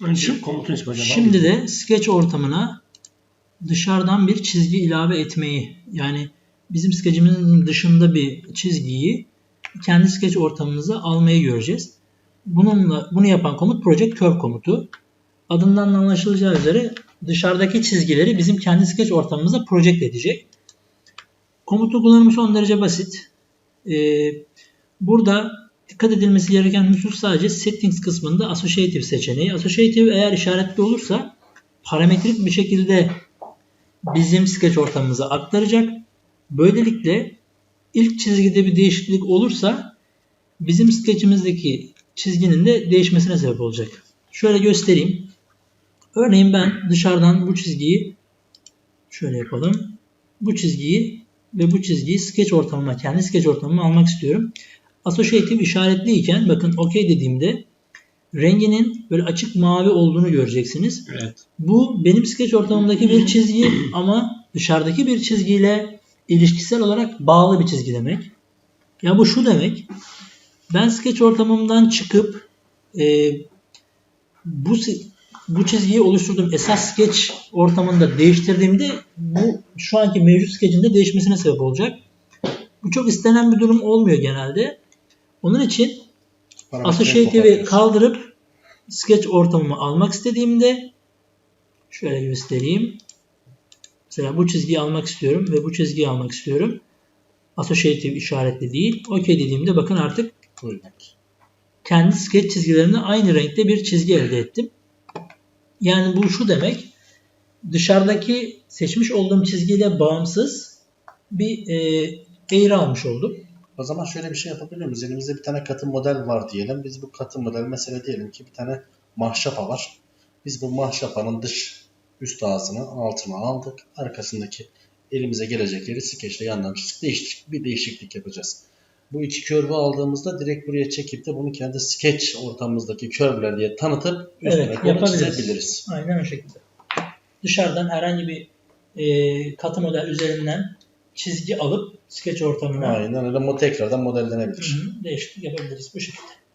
Önce komutun ismi hocam. Şimdi de sketch ortamına dışarıdan bir çizgi ilave etmeyi yani bizim skecimizin dışında bir çizgiyi kendi sketch ortamımıza almayı göreceğiz. Bununla bunu yapan komut project curve komutu. Adından da anlaşılacağı üzere dışarıdaki çizgileri bizim kendi sketch ortamımıza project edecek. Komutun kullanımı son derece basit. Ee, burada dikkat edilmesi gereken husus sadece settings kısmında associative seçeneği. Associative eğer işaretli olursa parametrik bir şekilde bizim sketch ortamımıza aktaracak. Böylelikle ilk çizgide bir değişiklik olursa bizim sketchimizdeki çizginin de değişmesine sebep olacak. Şöyle göstereyim. Örneğin ben dışarıdan bu çizgiyi şöyle yapalım. Bu çizgiyi ve bu çizgiyi sketch ortamıma, kendi sketch ortamıma almak istiyorum. Associative işaretliyken bakın OK dediğimde renginin böyle açık mavi olduğunu göreceksiniz. Evet. Bu benim sketch ortamımdaki bir çizgi ama dışarıdaki bir çizgiyle ilişkisel olarak bağlı bir çizgi demek. Ya bu şu demek. Ben sketch ortamımdan çıkıp e, bu bu çizgiyi oluşturduğum esas sketch ortamında değiştirdiğimde bu şu anki mevcut sketch'in de değişmesine sebep olacak. Bu çok istenen bir durum olmuyor genelde. Onun için Associative'i kaldırıp sketch ortamımı almak istediğimde şöyle göstereyim. Mesela bu çizgiyi almak istiyorum ve bu çizgiyi almak istiyorum. Associative işaretli değil. OK dediğimde bakın artık kendi sketch çizgilerimle aynı renkte bir çizgi elde ettim. Yani bu şu demek. Dışarıdaki seçmiş olduğum çizgiyle bağımsız bir e, eğri almış oldum. O zaman şöyle bir şey yapabiliyor muyuz? Elimizde bir tane katı model var diyelim. Biz bu katı model mesela diyelim ki bir tane mahşapa var. Biz bu mahşapanın dış üst ağzını altına aldık. Arkasındaki elimize gelecek yeri skeçle yandan çizip değişik, bir değişiklik yapacağız. Bu iki körvü aldığımızda direkt buraya çekip de bunu kendi sketch ortamımızdaki körvler diye tanıtıp Evet, yapabiliriz. Aynen o şekilde. Dışarıdan herhangi bir e, katı model üzerinden çizgi alıp sketch ortamına Aynen öyle. Tekrardan modellenebilir. Hı hı, değişiklik yapabiliriz bu şekilde.